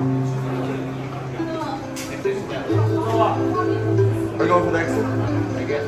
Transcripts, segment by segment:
Are you going for the exit? I guess.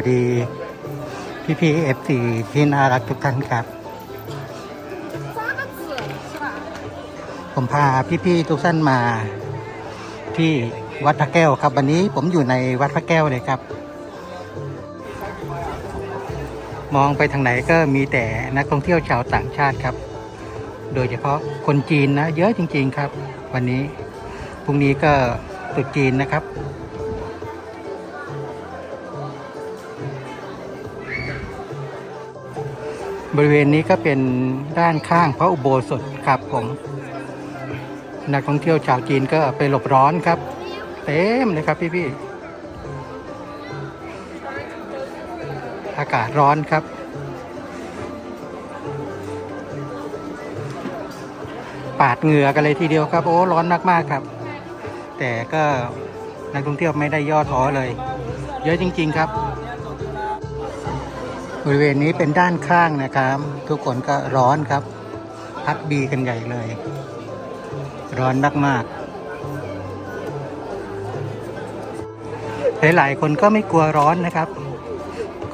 วัสดีพี่พี่เอฟซีที่น่ารักทุกท่านครับ ผมพาพี่พี่ทุกท่านมา ที่วัดพระแก้วครับ วันนี้ผมอยู่ในวัดพระแก้วเลยครับ มองไปทางไหนก็มีแต่นักท่องเที่ยวชาวต่างชาติครับ โดยเฉพาะคนจีนนะ เยอะจริง ๆครับ วันนี้พรุ่งนี้ก็ตรุษจีนนะครับ บริเวณนี้ก็เป็นด้านข้างพระอุโบสถครับผม นักท่องเที่ยวชาวจีนก็ไปหลบร้อนครับ เต็มเลยครับพี่ๆอากาศร้อนครับปาดเหงื่อกันเลยทีเดียวครับ โอ้ร้อนมากๆครับ แต่ก็นักท่องเที่ยวไม่ได้ย่อท้อเลย เยอะจริง ๆ ครับ บริเวณนี้เป็นด้านข้างนะครับ ทุกคนก็ร้อนครับ พัดบีกันใหญ่เลย ร้อนมากๆหลายๆคนก็ไม่กลัวร้อนนะครับ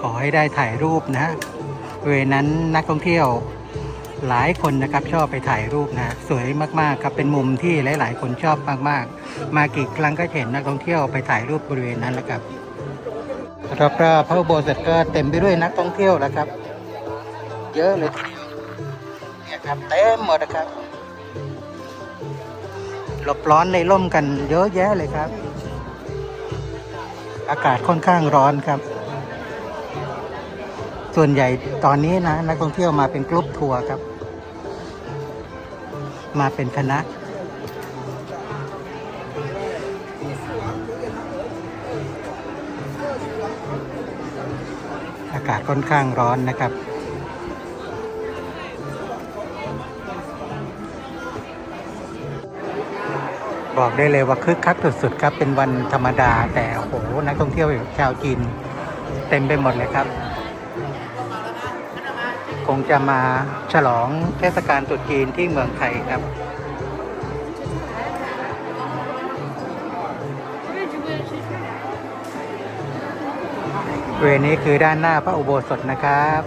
ขอให้ได้ถ่ายรูปนะฮะบริเวณนั้นนักท่องเที่ยวหลายคนนะครับชอบไปถ่ายรูปนะสวยมากๆครับเป็นมุมที่หลาย ๆ คนชอบมากๆ มากี่ครั้งก็เห็นนักท่องเที่ยวไปถ่ายรูปบริเวณนั้นแหละครับ รอบๆพระอุโบสถก็เต็มไปด้วยนักท่องเที่ยวแล้วครับ เยอะเลยทีเดียวเนี่ยครับเต็มหมดนะครับ หลบร้อนในร่มกันเยอะแยะเลยครับ อากาศค่อนข้างร้อนครับ ส่วนใหญ่ตอนนี้นะนักท่องเที่ยวมาเป็นกรุ๊ปทัวร์ครับ มาเป็นคณะากาศค่อนข้างร้อนนะครับ บอกได้เลยว่าคึกคักสุดๆครับ เป็นวันธรรมดาแต่โอ้โหนักท่องเที่ยวชาวจีนเต็มไปหมดเลยครับ คงจะมาฉลองเทศกาลตรุษจีนที่เมืองไทยครับ ริเวณนี้คือด้านหน้าพระอุโบสถนะครับ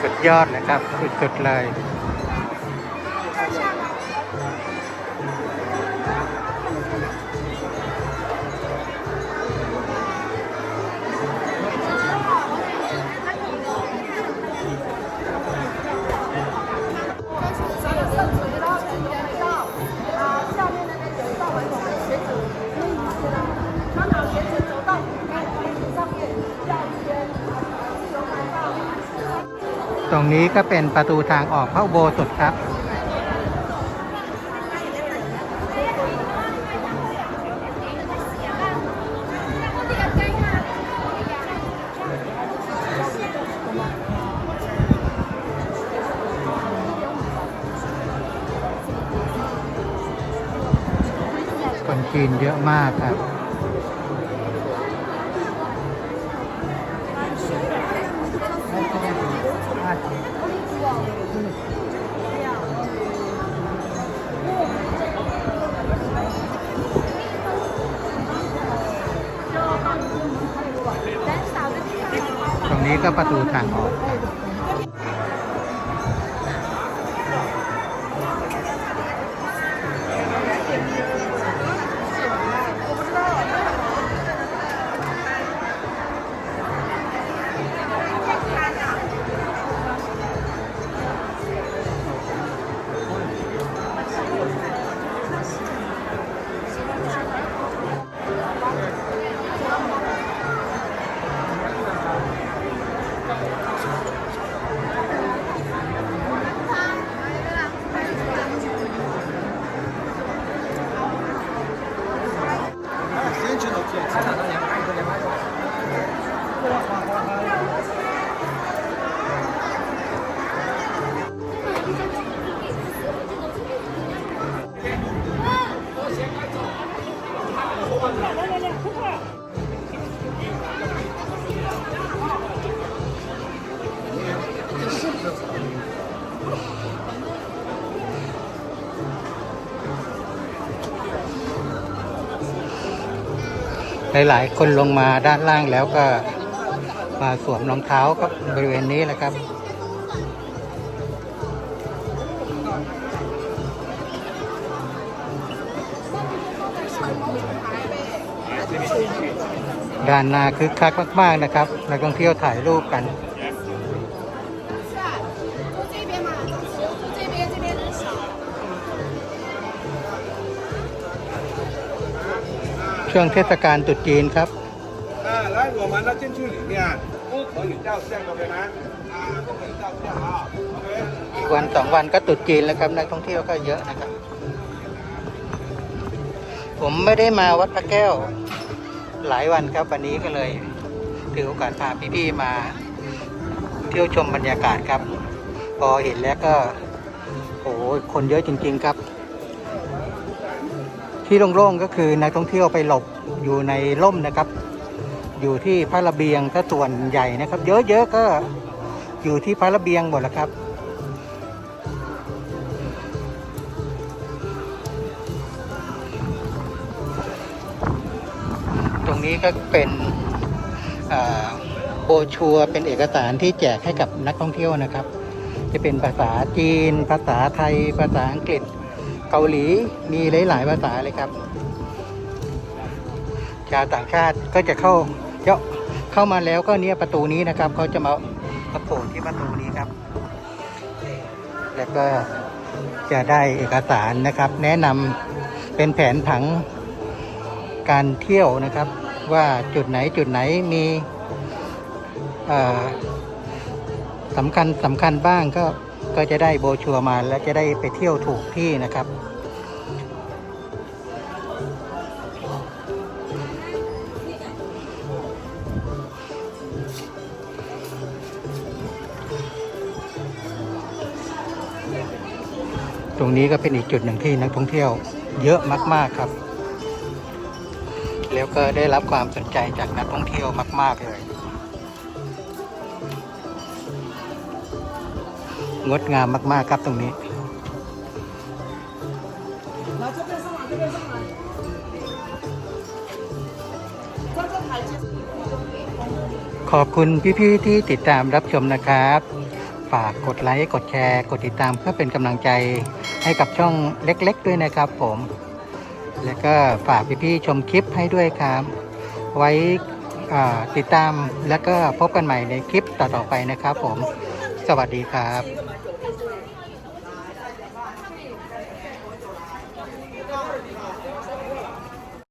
สุดยอดนะครับ สุดๆเลย รงนี้ก็เป็นประตูทางออกพระอุโบสถครับ คนจีนเยอะมากครับ นี้ก็ประตูทางออกครับ หลาย ๆ คนลงมาด้านล่างแล้วก็มาสวมรองเท้าครับบริเวณนี้แหละครับ ด้านหน้าคึกคักมาก ๆ นะครับ นักท่องเที่ยวถ่ายรูปกัน ช่วงเทศกาลตรุษจีนครับ 啊，来，我们呢进去里面，不可以照相，OK 吗？啊，不可以照相啊，OK。 อีกวันสองวันก็ตรุษจีนแล้วครับนักท่องเที่ยวก็เยอะนะครับ ผมไม่ได้มาวัดพระแก้วหลายวันครับวันนี้ก็เลยถือโอกาสพาพี่ๆมาเที่ยวชมบรรยากาศครับ พอเห็นแล้วก็โอ้โหคนเยอะจริง ๆครับ ที่โล่งๆก็คือนักท่องเที่ยวไปหลบอยู่ในร่มนะครับ อยู่ที่พระระเบียงก็ส่วนใหญ่นะครับ เยอะๆก็อยู่ที่พระระเบียงหมดแล้วครับตรงนี้ก็เป็นโบรชัวร์เป็นเอกสารที่แจกให้กับนักท่องเที่ยวนะครับ จะเป็นภาษาจีน ภาษาไทย ภาษาอังกฤษ เกาหลีมีหลาย ๆ ภาษาเลยครับชาวต่างชาติก็จะเข้าเยาะเข้ามาแล้วก็เนี่ยประตูนี้นะครับเขาจะมามาโผล่ที่ประตูนี้ครับ แล้วก็จะได้เอกสารนะครับ แนะนำเป็นแผนผังการเที่ยวนะครับ ว่าจุดไหนจุดไหนมีสำคัญสำคัญบ้างก็ ก็จะได้โบชัวมาและจะได้ไปเที่ยวถูกที่นะครับ ตรงนี้ก็เป็นอีกจุดหนึ่งที่นักท่องเที่ยวเยอะมาก ๆครับ แล้วก็ได้รับความสนใจจากนักท่องเที่ยวมาก ๆเลย งดงามมาก ๆ ครับตรงนี้ ขอบคุณพี่ ๆ ที่ติดตามรับชมนะครับ ฝากกดไลค์ กดแชร์ กดติดตามเพื่อเป็นกำลังใจให้กับช่องเล็ก ๆ ด้วยนะครับผม แล้วก็ฝากพี่ ๆ ชมคลิปให้ด้วยครับ ไว้ติดตามแล้วก็พบกันใหม่ในคลิปต่อๆไปนะครับผม สวัสดีครับ